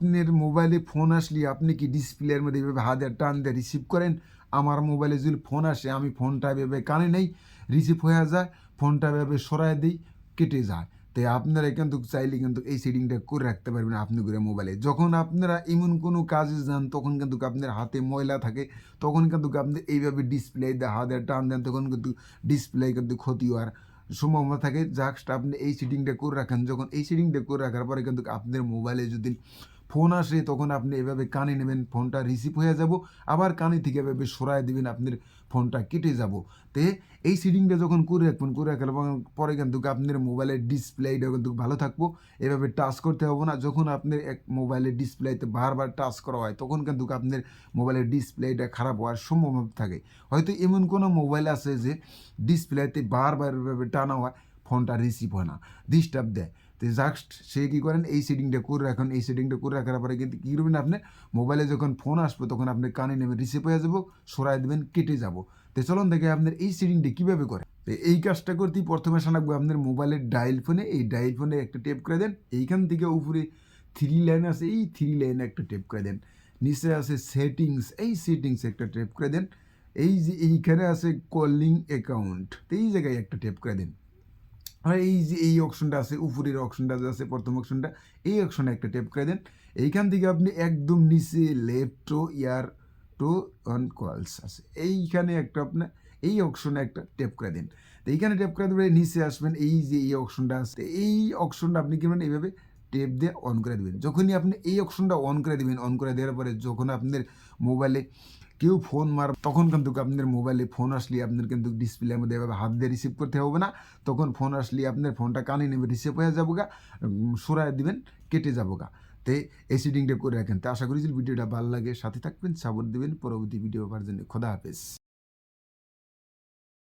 আপনার মোবাইলে ফোন আসলে আপনি কি ডিসপ্লের মধ্যে এভাবে হাতে টান দিয়ে রিসিভ করেন? আমার মোবাইলে যদি ফোন আসে, আমি ফোনটা এভাবে কানে নেই রিসিভ হয়ে যায় ফোনটা এভাবে সরাই দিই, কেটে যায়। তাই আপনারা কিন্তু চাইলে কিন্তু এই সেটিংটা করে রাখতে পারবেন আপনি করে মোবাইলে যখন আপনারা এমন কোনো কাজে যান, তখন কিন্তু আপনার হাতে ময়লা থাকে, তখন কিন্তু আপনি এইভাবে ডিসপ্লে হাতে টান দেন, তখন কিন্তু ডিসপ্লে কিন্তু ক্ষতি হওয়ার সম্ভাবনা থাকে। জাস্ট আপনি এই সেটিংটা করে রাখেন। যখন এই সেটিংটা করে রাখার পরে কিন্তু আপনার মোবাইলে যদি ফোন আসে, তখন আপনি এভাবে কানে নেবেন, ফোনটা রিসিভ হয়ে যাব। আবার কানে থেকে এভাবে সরাই দিবেন, আপনার ফোনটা কেটে যাব। তে এই সেটিংটা যখন করে রাখবেন, করে রাখার পরে কিন্তু আপনার মোবাইলের ডিসপ্লেটা কিন্তু ভালো থাকব। এভাবে টাচ করতে হবে না। যখন আপনার এক মোবাইলের ডিসপ্লেতে বারবার টাচ করা হয়, তখন কিন্তু আপনার মোবাইলের ডিসপ্লেটা খারাপ হওয়ার সম্ভাবনা থাকে। হয়তো এমন কোনো মোবাইল আছে যে ডিসপ্লেতে বারবার এভাবে টানা হয় ফোনটা রিসিভ হয় না। ডিস্টার্ব দেয়। তো জাস্ট সে কী করেন, এই সেটিংটা করে রাখেন, এই সেটিংটা করে রাখার পরে কিন্তু কী করবেন আপনি মোবাইলে যখন ফোন আসবে, তখন আপনি কানে নেবে রিসিভ হয়ে যাব, সরাই দেবেন, কেটে যাব। তো চলুন দেখে আপনার এই সেটিংটা কীভাবে করে। তো এই কাজটা করতেই প্রথমে শোনাবো আপনার মোবাইলের ডায়াল ফোনে এই ডায়াল ফোনে একটা টেপ করে দেন। এইখান থেকে উপরে থ্রি লাইন আছে, এই থ্রি লাইনে একটা টেপ করে দেন। নিচে আছে সেটিংস এই সেটিংস একটা টেপ করে দেন। এই যে এইখানে আছে কলিং অ্যাকাউন্ট এই জায়গায় একটা টেপ করে দেন। আর এই যে এই অপশনটা আছে, উপরের অপশনটা যে আছে, প্রথম অপশনটা এই অপশনে একটা টেপ করে দেন। এইখান থেকে আপনি একদম নিচে লেফট ইয়ার টু অন কলস আছে। এইখানে একটা আপনার এই অপশনে একটা টেপ করে দিন। তো এইখানে টেপ করে দেবেন নিচে আসবেন, এই যে এই অপশনটা আছে এই অপশনটা আপনি কি করবেন, এইভাবে টেপ দিয়ে অন করে দেবেন। যখনই আপনি এই অপশনটা অন করে দেবেন অন করে দেওয়ার পরে যখন আপনার মোবাইলে কেউ ফোন মার, তখন কিন্তু আপনার মোবাইলে ফোন আসলে আপনার কিন্তু ডিসপ্লের মধ্যে এভাবে হাত দিয়ে রিসিভ করতে হবে না। তখন ফোন আসলে আপনার ফোনটা কানে নেবে রিসিভ হয়ে যাব গা সরাই দিবেন, কেটে যাব গা তে এই করে রাখেন। তো আশা করি ভিডিওটা ভালো লাগে। সাথে থাকবেন, সাপোর্ট দেবেন। পরবর্তী ভিডিও পাওয়ার জন্য খোদা হাফেজ।